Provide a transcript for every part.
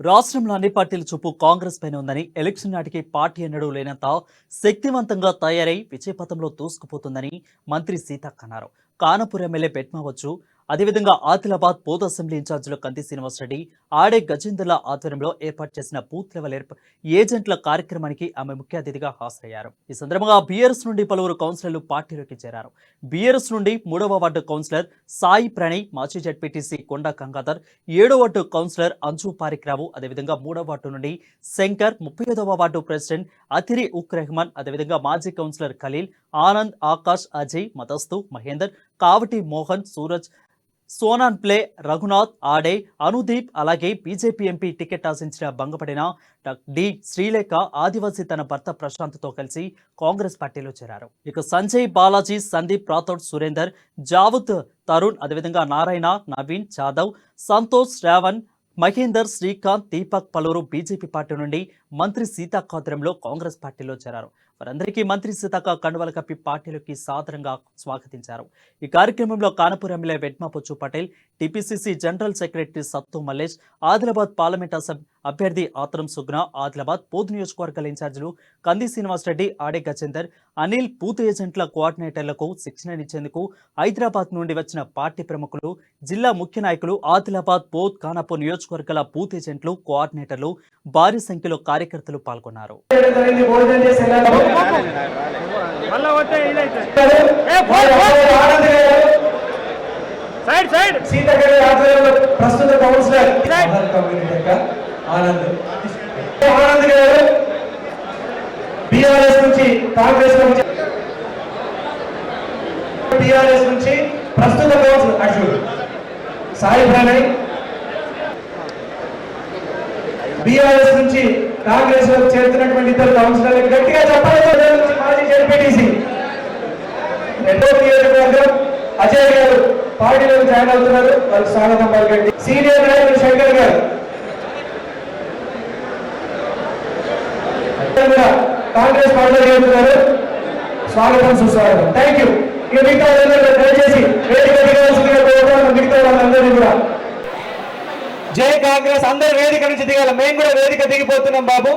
రాష్ట్రంలో అన్ని పార్టీల చూపు కాంగ్రెస్ పైన ఉందని ఎలక్షన్ నాటికి పార్టీ ఎన్నడూ లేనంత శక్తివంతంగా తయారై విజయపథంలో దూసుకుపోతుందని మంత్రి సీతక్క అన్నారు. కానపూర్ ఎమ్మెల్యే పెట్మవచ్చు అదేవిధంగా ఆదిలాబాద్ బోధ్ అసెంబ్లీ ఇన్ఛార్జీలు కంది శ్రీనివాసరెడ్డి ఆడే గజేంద్రల ఆధ్వర్యంలో ఏర్పాటు చేసిన బూత్ లెవెల్ ఏజెంట్ల కార్యక్రమానికి ఆమె ముఖ్య అతిథిగా హాజరయ్యారు. ఈ సందర్భంగా బీఆర్ఎస్ నుండి పలువురు కౌన్సిలర్లు పార్టీలోకి చేరారు. బీఆర్ఎస్ నుండి మూడవ వార్డు కౌన్సిలర్ సాయి ప్రణయ్ మాజీ జడ్పీటీసీ కొండ గంగాధర్ ఏడో వార్డు కౌన్సిలర్ అంజు పారిక్రావు అదేవిధంగా మూడవ వార్డు నుండి శంకర్ ముప్పై ఐదవ వార్డు ప్రెసిడెంట్ అతిరి ఉక్ రెహమాన్ అదేవిధంగా మాజీ కౌన్సిలర్ ఖలీల్ ఆనంద్ ఆకాష్ అజయ్ మదస్తు మహేందర్ కావటి మోహన్ సూరజ్ సోనాన్ ప్లే రఘునాథ్ ఆడే అనుదీప్ అలాగే బీజేపీ ఎంపీ టికెట్ ఆశించిన భంగపడిన డి శ్రీలేఖ ఆదివాసీ తన భర్త ప్రశాంత్తో కలిసి కాంగ్రెస్ పార్టీలో చేరారు. ఇక సంజయ్ బాలాజీ సందీప్ రాథోడ్ సురేందర్ జావుద్ తరుణ్ అదేవిధంగా నారాయణ నవీన్ జాదవ్ సంతోష్ శ్రావణ్ మహేందర్ శ్రీకాంత్ దీపక్ పలువురు బీజేపీ పార్టీ నుండి మంత్రి సీతాకాద్రంలో కాంగ్రెస్ పార్టీలో చేరారు. వారందరికీ మంత్రి సీతక్క కండువల కప్పి పార్టీలకి సాదరంగా స్వాగతించారు. ఈ కార్యక్రమంలో Khanapur MLA వెడ్మాపొచ్చు Patel TPCC general secretary Sattu Mallesh Adilabad parliament assembly అభ్యర్థి ఆత్రం సుగ్న ఆదిలాబాద్ బోధ్ నియోజకవర్గాల ఇన్ఛార్జీలు కంది శ్రీనివాసరెడ్డి ఆడే గజేందర్ అనిల్ బూత్ ఏజెంట్ల కోఆర్డినేటర్లకు శిక్షణ ఇచ్చేందుకు హైదరాబాద్ నుండి వచ్చిన పార్టీ ప్రముఖులు జిల్లా ముఖ్య నాయకులు ఆదిలాబాద్ బోధ్ ఖానాపూర్ నియోజకవర్గాల బూత్ ఏజెంట్లు కోఆర్డినేటర్లు భారీ సంఖ్యలో కార్యకర్తలు పాల్గొన్నారు. Side side. సీత గారి ఆధ్వర్యంలో ప్రస్తుత కౌన్సిలర్ ఆనంద్. ఆనంద్ గారు? బీఆర్ఎస్ నుంచి కాంగ్రెస్ నుంచి టిఆర్ఎస్ నుంచి ప్రస్తుత కౌన్సిల్ అశోక్ సాయి ప్రణయ్ బీఆర్ఎస్ నుంచి కాంగ్రెస్లో చేరుతున్నటువంటి ఇద్దరు కౌన్సిలర్లు గట్టిగా చెప్పాలి మాజీ జడ్పీటీసీ. రెండో నియోజకవర్గం అజయ్ గారు పార్టీలో జాయిన్ అవుతున్నారు. వాళ్ళు స్వాగతం పలకండి. సీనియర్ నాయకులు శంకర్ గారు. కూడా కాంగ్రెస్ పార్టీలో చేరుతున్నారు. స్వాగతం సుస్వాగతం. థ్యాంక్ యూ ఇక మిగతా వాళ్ళందరూ దయచేసి వేదిక దిగాల్సిందిగా మిగతా వాళ్ళందరినీ కూడా. జై కాంగ్రెస్. అందరూ వేదిక నుంచి దిగాలి. మేము కూడా వేదిక దిగిపోతున్నాం బాబు.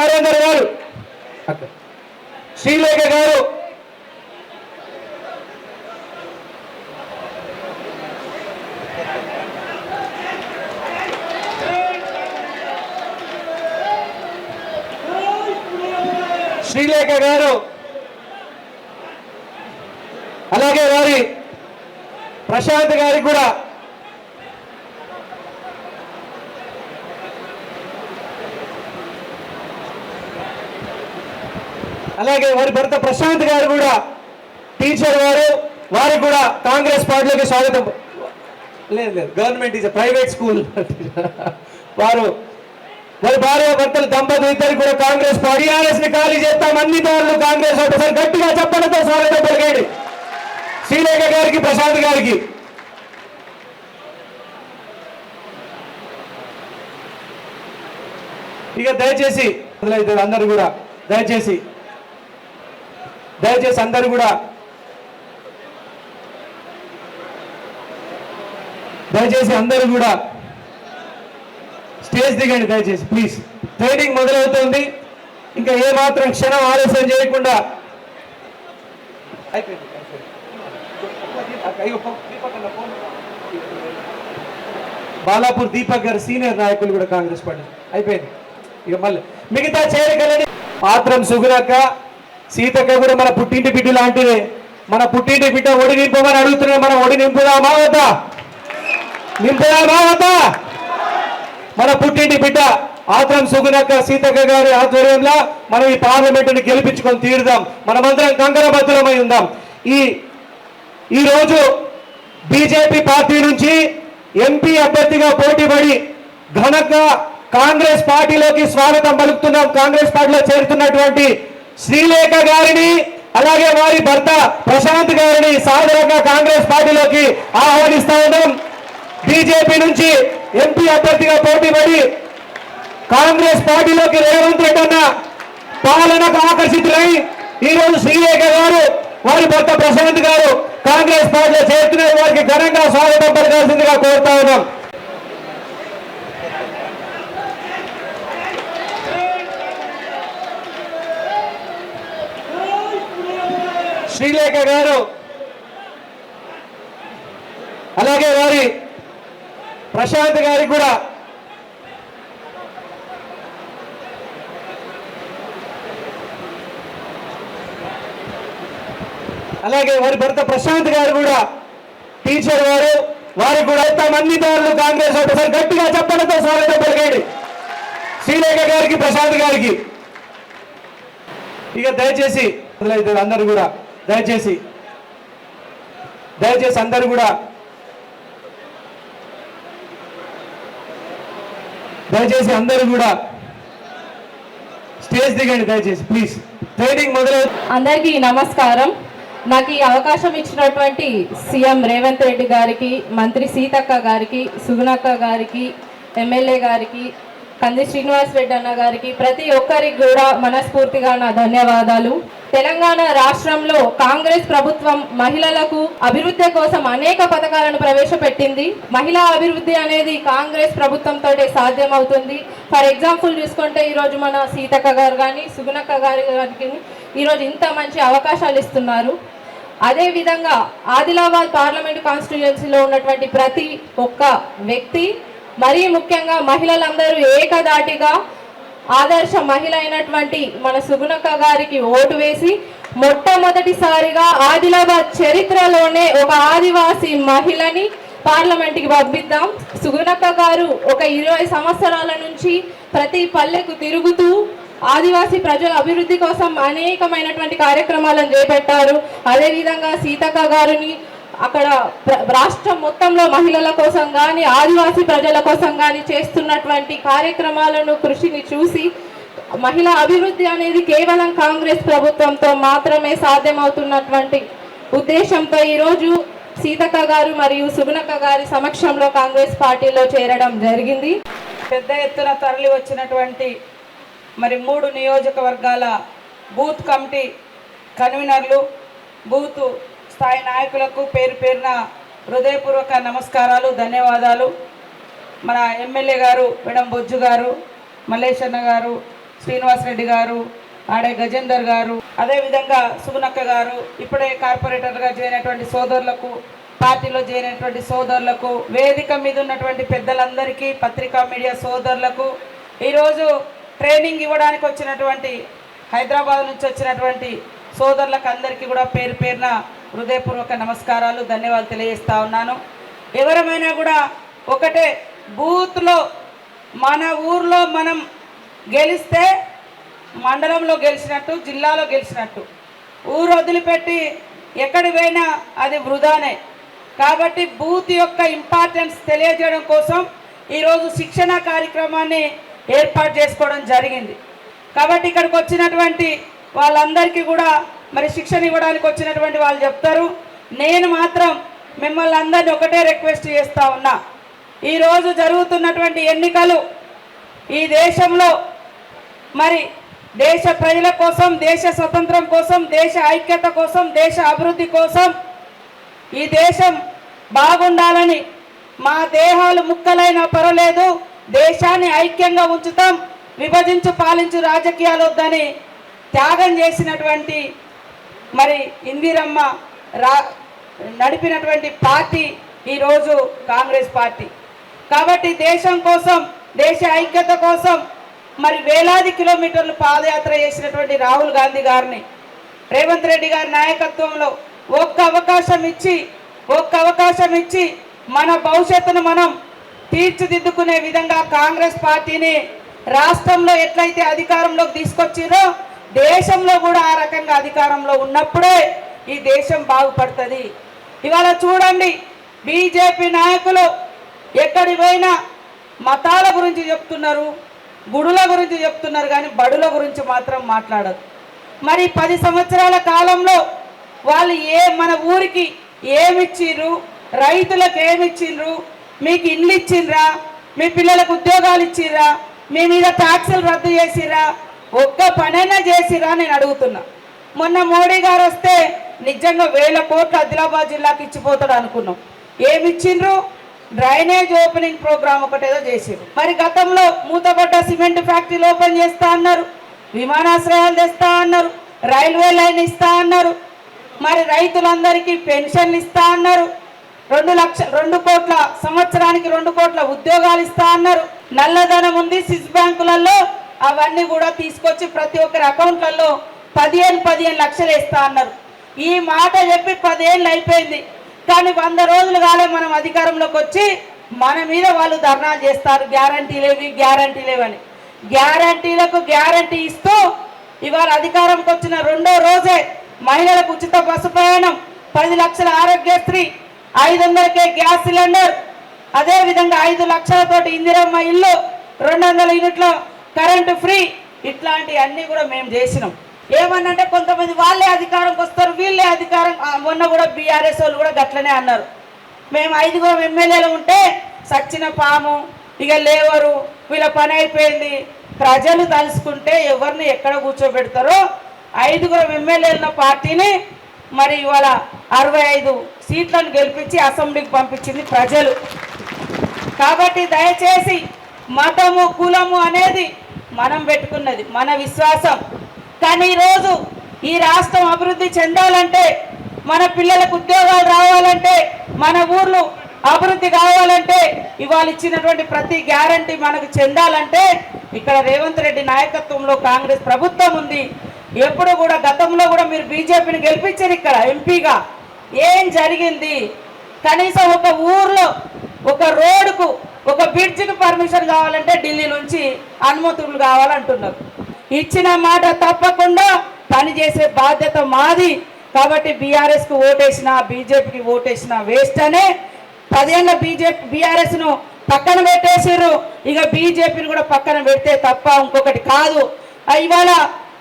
నరేందర్ గారు శ్రీలేఖ గారు. శ్రీలేఖ గారు. అలాగే వారి ప్రశాంత్ గారికి కూడా అలాగే వారి భర్త ప్రశాంత్ గారు కూడా టీచర్ వారు వారికి కూడా కాంగ్రెస్ పార్టీలోకి స్వాగతం. లేదు లేదు గవర్నమెంట్ టీచర్ ప్రైవేట్ స్కూల్ వారు వారి భార్య భర్తలు దంపతులు ఇద్దరు కూడా కాంగ్రెస్ టీఆర్ఎస్ని ఖాళీ చేస్తాం అన్ని దారులు కాంగ్రెస్ ఒకసారి గట్టిగా చెప్పడంతో స్వాగతం పలికండి శ్రీలేఖ గారికి ప్రశాంత్ గారికి. ఇక దయచేసి అందరూ కూడా దయచేసి దయచేసి అందరూ కూడా దయచేసి అందరూ కూడా స్టేజ్ దిగండి దయచేసి ప్లీజ్ ట్రైనింగ్ మొదలవుతుంది. ఇంకా ఏ మాత్రం క్షణం ఆలస్యం చేయకుండా అయిపోయింది బాలాపూర్ దీపక్ గారు సీనియర్ నాయకులు కూడా కాంగ్రెస్ పార్టీ. అయిపోయింది. ఇక మళ్ళీ మిగతా చేరికలని పాత్రం సుగురక్క సీతక్క కూడా మన పుట్టింటి బిడ్డ లాంటిదే. మన పుట్టింటి బిడ్డ ఒడి నింపమని అడుగుతున్నాయి మనం ఒడి నింపుదామా వద్దా? నింపుదామా వద్దా? మన పుట్టింటి బిడ్డ ఆత్రం సుగునక్క సీతక్క గారి ఆధ్వర్యంలో మనం ఈ పార్లమెంటుని గెలిపించుకొని తీరుదాం. మనమందరం కంకరబద్ధులమై ఉందాం. ఈ ఈ రోజు బీజేపీ పార్టీ నుంచి ఎంపీ అభ్యర్థిగా పోటీపడి ఘనంగా కాంగ్రెస్ పార్టీలోకి స్వాగతం పలుకుతున్నాం. కాంగ్రెస్ పార్టీలో చేరుతున్నటువంటి శ్రీలేఖ గారిని అలాగే వారి భర్త ప్రశాంత్ గారిని సాధారణంగా కాంగ్రెస్ పార్టీలోకి ఆహ్వానిస్తా ఉన్నాం. బీజేపీ నుంచి ఎంపీ అభ్యర్థిగా పోటీపడి కాంగ్రెస్ పార్టీలోకి రేవంత్ రెడ్డి అన్న పాలనకు ఆకర్షితులై ఈ రోజు శ్రీలేఖ గారు వారి భర్త ప్రశాంత్ గారు కాంగ్రెస్ పార్టీలో చేరుతున్న వారికి ఘనంగా స్వాగతం పలకాల్సిందిగా కోరుతా ఉన్నాం. శ్రీలేఖ గారు. అలాగే వారి ప్రశాంత్ గారికి కూడా. అలాగే వారి భర్త ప్రశాంత్ గారు కూడా. టీచర్ వారు వారికి కూడా ఎంత మంది దారులు కాంగ్రెస్ ఒకసారి గట్టిగా చెప్పడంతో స్వాగతం పలికండి. శ్రీలేఖ గారికి ప్రశాంత్ గారికి. ఇక దయచేసి అందరూ కూడా దయచేసి దయచేసి అందరూ కూడా దయచేసి అందరూ కూడా స్టేజ్ దిగండి దయచేసి ప్లీజ్. ట్రైనింగ్ మొదలవు అందరికీ నమస్కారం. నాకు ఈ అవకాశం ఇచ్చినటువంటి సీఎం రేవంత్ రెడ్డి గారికి మంత్రి సీతక్క గారికి సుగుణక్క గారికి ఎమ్మెల్యే గారికి కంది శ్రీనివాస్ రెడ్డి అన్న గారికి ప్రతి ఒక్కరికి కూడా మనస్ఫూర్తిగా నా ధన్యవాదాలు. తెలంగాణ రాష్ట్రంలో కాంగ్రెస్ ప్రభుత్వం మహిళలకు అభివృద్ధి కోసం అనేక పథకాలను ప్రవేశపెట్టింది. మహిళా అభివృద్ధి అనేది కాంగ్రెస్ ప్రభుత్వంతో సాధ్యమవుతుంది. ఫర్ ఎగ్జాంపుల్ చూసుకుంటే ఈరోజు మన సీతక్క గారు కానీ సుగుణక్క గారి గారికి ఈరోజు ఇంత మంచి అవకాశాలు ఇస్తున్నారు. అదేవిధంగా ఆదిలాబాద్ పార్లమెంట్ కాన్స్టిట్యుయెన్సీలో ఉన్నటువంటి ప్రతి ఒక్క వ్యక్తి మరీ ముఖ్యంగా మహిళలందరూ ఏకదాటిగా ఆదర్శ మహిళ అయినటువంటి మన సుగుణక్క గారికి ఓటు వేసి మొట్టమొదటిసారిగా ఆదిలాబాద్ చరిత్రలోనే ఒక ఆదివాసీ మహిళని పార్లమెంట్కి పంపిద్దాం. సుగుణక్క గారు ఒక ఇరవై సంవత్సరాల నుంచి ప్రతి పల్లెకు తిరుగుతూ ఆదివాసీ ప్రజల అభివృద్ధి కోసం అనేకమైనటువంటి కార్యక్రమాలను చేపట్టారు. అదేవిధంగా సీతక్క గారిని అక్కడ రాష్ట్రం మొత్తంలో మహిళల కోసం కానీ ఆదివాసీ ప్రజల కోసం కానీ చేస్తున్నటువంటి కార్యక్రమాలను కృషిని చూసి మహిళా అభివృద్ధి అనేది కేవలం కాంగ్రెస్ ప్రభుత్వంతో మాత్రమే సాధ్యమవుతున్నటువంటి ఉద్దేశంతో ఈరోజు సీతక్క గారు మరియు సుగుణక్క గారి సమక్షంలో కాంగ్రెస్ పార్టీలో చేరడం జరిగింది. పెద్ద ఎత్తున తరలి వచ్చినటువంటి మరి మూడు నియోజకవర్గాల బూత్ కమిటీ కన్వీనర్లు బూత్ స్థాయి నాయకులకు పేరు పేరున హృదయపూర్వక నమస్కారాలు ధన్యవాదాలు. మన ఎమ్మెల్యే గారు మేడం బొజ్జు గారు మల్లేశన్న గారు శ్రీనివాసరెడ్డి గారు ఆడే గజేందర్ గారు అదేవిధంగా సుగునక్క గారు ఇప్పుడే కార్పొరేటర్గా చేరినటువంటి సోదరులకు పార్టీలో చేరినటువంటి సోదరులకు వేదిక మీద ఉన్నటువంటి పెద్దలందరికీ పత్రికా మీడియా సోదరులకు ఈరోజు ట్రైనింగ్ ఇవ్వడానికి వచ్చినటువంటి హైదరాబాద్ నుంచి వచ్చినటువంటి సోదరులకు అందరికీ కూడా పేరు పేరున హృదయపూర్వక నమస్కారాలు ధన్యవాదాలు తెలియజేస్తా ఉన్నాను. ఎవరమైనా కూడా ఒకటే బూత్లో మన ఊర్లో మనం గెలిస్తే మండలంలో గెలిచినట్టు జిల్లాలో గెలిచినట్టు. ఊరు వదిలిపెట్టి ఎక్కడి పోయినా అది వృధానే. కాబట్టి బూత్ యొక్క ఇంపార్టెన్స్ తెలియజేయడం కోసం ఈరోజు శిక్షణ కార్యక్రమాన్ని ఏర్పాటు చేసుకోవడం జరిగింది. కాబట్టి ఇక్కడికి వచ్చినటువంటి వాళ్ళందరికీ కూడా మరి శిక్షణ ఇవ్వడానికి వచ్చినటువంటి వాళ్ళు చెప్తారు. నేను మాత్రం మిమ్మల్ని అందరినీ ఒకటే రిక్వెస్ట్ చేస్తూ ఉన్నా. ఈరోజు జరుగుతున్నటువంటి ఎన్నికలు ఈ దేశంలో మరి దేశ ప్రజల కోసం దేశ స్వతంత్రం కోసం దేశ ఐక్యత కోసం దేశ అభివృద్ధి కోసం ఈ దేశం బాగుండాలని మా దేహాలు ముక్కలైనా పర్వాలేదు. దేశాన్ని ఐక్యంగా ఉంచుతాం. విభజించు పాలించు రాజకీయాలు వద్దని త్యాగం చేసినటువంటి మరి ఇందిరమ్మ రా నడిపినటువంటి పార్టీ ఈరోజు కాంగ్రెస్ పార్టీ. కాబట్టి దేశం కోసం దేశ ఐక్యత కోసం మరి వేలాది కిలోమీటర్లు పాదయాత్ర చేసినటువంటి రాహుల్ గాంధీ గారిని రేవంత్ రెడ్డి గారి నాయకత్వంలో ఒక్క అవకాశం ఇచ్చి ఒక్క అవకాశం ఇచ్చి మన భవిష్యత్తును మనం తీర్చిదిద్దుకునే విధంగా కాంగ్రెస్ పార్టీని రాష్ట్రంలో ఎట్లయితే అధికారంలోకి తీసుకొచ్చిరో దేశంలో కూడా ఆ రకంగా అధికారంలో ఉన్నప్పుడే ఈ దేశం బాగుపడుతుంది. ఇవాళ చూడండి బీజేపీ నాయకులు ఎక్కడి పోయినా మతాల గురించి చెప్తున్నారు గుడుల గురించి చెప్తున్నారు కానీ బడుల గురించి మాత్రం మాట్లాడరు. మరి పది సంవత్సరాల కాలంలో వాళ్ళు ఏ మన ఊరికి ఏమిచ్చిర్రు రైతులకు ఏమిచ్చిండ్రు మీకు ఇండ్లు ఇచ్చిండ్రా మీ పిల్లలకు ఉద్యోగాలు ఇచ్చిర్రా మీ మీద ట్యాక్సులు రద్దు చేసిర్రా ఒక్క పనైనా చేసిరా నేను అడుగుతున్నా. మొన్న మోడీ గారు వస్తే నిజంగా వేల కోట్లు ఆదిలాబాద్ జిల్లాకి ఇచ్చిపోతాడు అనుకున్నాం. ఏమి ఇచ్చిండ్రు డ్రైనేజ్ ఓపెనింగ్ ప్రోగ్రామ్ ఒకటేదో చేసిండ్రు. మరి గతంలో మూతపడ్డ సిమెంట్ ఫ్యాక్టరీలు ఓపెన్ చేస్తా అన్నారు. విమానాశ్రయాలు తెస్తా అన్నారు. రైల్వే లైన్ ఇస్తా అన్నారు. మరి రైతులందరికీ పెన్షన్లు ఇస్తా అన్నారు. రెండు లక్ష రెండు కోట్ల సంవత్సరానికి రెండు కోట్ల ఉద్యోగాలు ఇస్తా అన్నారు. నల్లధనం ఉంది స్విస్ బ్యాంకులలో. అవన్నీ కూడా తీసుకొచ్చి ప్రతి ఒక్కరి అకౌంట్లలో పదిహేను పదిహేను లక్షలు వేస్తా అన్నారు. ఈ మాట చెప్పి పదేళ్ళు అయిపోయింది. కానీ వంద రోజులు కాలే మనం అధికారంలోకి వచ్చి మన మీద వాళ్ళు ధర్నాలు చేస్తారు. గ్యారంటీ లేవి గ్యారంటీ లేవని. గ్యారంటీలకు గ్యారంటీ ఇస్తూ ఇవాళ అధికారంకి వచ్చిన రెండో రోజే మహిళలకు ఉచిత బస్సు ప్రయాణం పది లక్షల ఆరోగ్యశ్రీ ఐదు వందలకే గ్యాస్ సిలిండర్ అదే విధంగా ఐదు లక్షలతోటి ఇందిరమ్మ ఇల్లు రెండు వందల యూనిట్ల కరెంటు ఫ్రీ ఇట్లాంటి అన్నీ కూడా మేము చేసినాం. ఏమన్నంటే కొంతమంది వాళ్ళే అధికారంకి వస్తారు వీళ్ళే అధికారం మొన్న కూడా బీఆర్ఎస్ వాళ్ళు కూడా గట్లనే అన్నారు. మేము ఐదుగురం ఎమ్మెల్యేలు ఉంటే సచ్చిన పాము ఇక లేవరు వీళ్ళ పని అయిపోయింది. ప్రజలు తలుసుకుంటే ఎవరిని ఎక్కడ కూర్చోబెడతారో ఐదుగురం ఎమ్మెల్యేల పార్టీని మరి ఇవాళ అరవై ఐదు సీట్లను గెలిపించి అసెంబ్లీకి పంపించింది ప్రజలు. కాబట్టి దయచేసి మతము కులము అనేది మనం పెట్టుకున్నది మన విశ్వాసం. కానీ ఈరోజు ఈ రాష్ట్రం అభివృద్ధి చెందాలంటే మన పిల్లలకు ఉద్యోగాలు రావాలంటే మన ఊర్లు అభివృద్ధి కావాలంటే ఇవాళ ఇచ్చినటువంటి ప్రతి గ్యారంటీ మనకు చెందాలంటే ఇక్కడ రేవంత్ రెడ్డి నాయకత్వంలో కాంగ్రెస్ ప్రభుత్వం ఉంది. ఎప్పుడు కూడా గతంలో కూడా మీరు బీజేపీని గెలిపించారు ఇక్కడ ఎంపీగా. ఏం జరిగింది? కనీసం ఒక ఊర్లో ఒక రోడ్డుకు ఒక బ్రిడ్జ్కి పర్మిషన్ కావాలంటే ఢిల్లీ నుంచి అనుమతులు కావాలంటున్నారు. ఇచ్చిన మాట తప్పకుండా పనిచేసే బాధ్యత మాది. కాబట్టి బీఆర్ఎస్కి ఓటేసిన బీజేపీకి ఓటేసిన వేస్ట్ అనే పదేళ్ళ బీజేపీ బీఆర్ఎస్ను పక్కన పెట్టేసారు ఇక బీజేపీని కూడా పక్కన పెడితే తప్ప ఇంకొకటి కాదు. ఇవాళ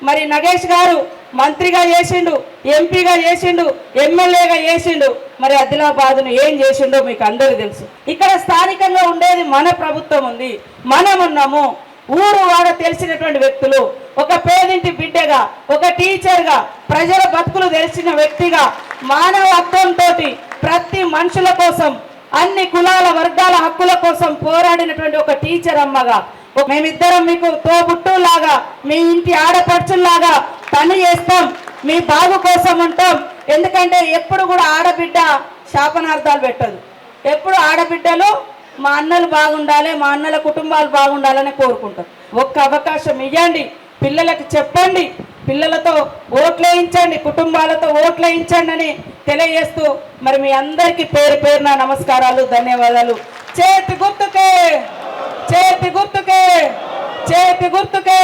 మరి నగేష్ గారు మంత్రిగా చేసిండు ఎంపీగా చేసిండు ఎమ్మెల్యేగా చేసిండు. మరి ఆదిలాబాద్ను ఏం చేసిండో మీకు అందరూ తెలుసు. ఇక్కడ స్థానికంగా ఉండేది మన ప్రభుత్వం ఉంది. మనం ఉన్నాము ఊరు వాడ తెలిసినటువంటి వ్యక్తులు ఒక పేదింటి బిడ్డగా ఒక టీచర్గా ప్రజల బతుకులు తెలిసిన వ్యక్తిగా మానవత్వంతో ప్రతి మనుషుల కోసం అన్ని కులాల వర్గాల హక్కుల కోసం పోరాడినటువంటి ఒక టీచర్ అమ్మగా ఒక- మేమిద్దరం మీకు తోబుట్టులాగా మీ ఇంటి ఆడపడుచుల్లాగా పని చేస్తాం మీ బాగు కోసం ఉంటాం. ఎందుకంటే ఎప్పుడు కూడా ఆడబిడ్డ శాపనార్థాలు పెట్టదు. ఎప్పుడు ఆడబిడ్డలు మా అన్నలు బాగుండాలి మా అన్నల కుటుంబాలు బాగుండాలని కోరుకుంటాం. ఒక్క అవకాశం ఇవ్వండి పిల్లలకు చెప్పండి పిల్లలతో ఓట్లేయించండి కుటుంబాలతో ఓట్లేయించండి అని తెలియజేస్తూ మరి మీ అందరికీ పేరు పేరున నమస్కారాలు ధన్యవాదాలు. చేతి గుర్తుకే చేతి గుర్తుకే చేతి గుర్తుకే.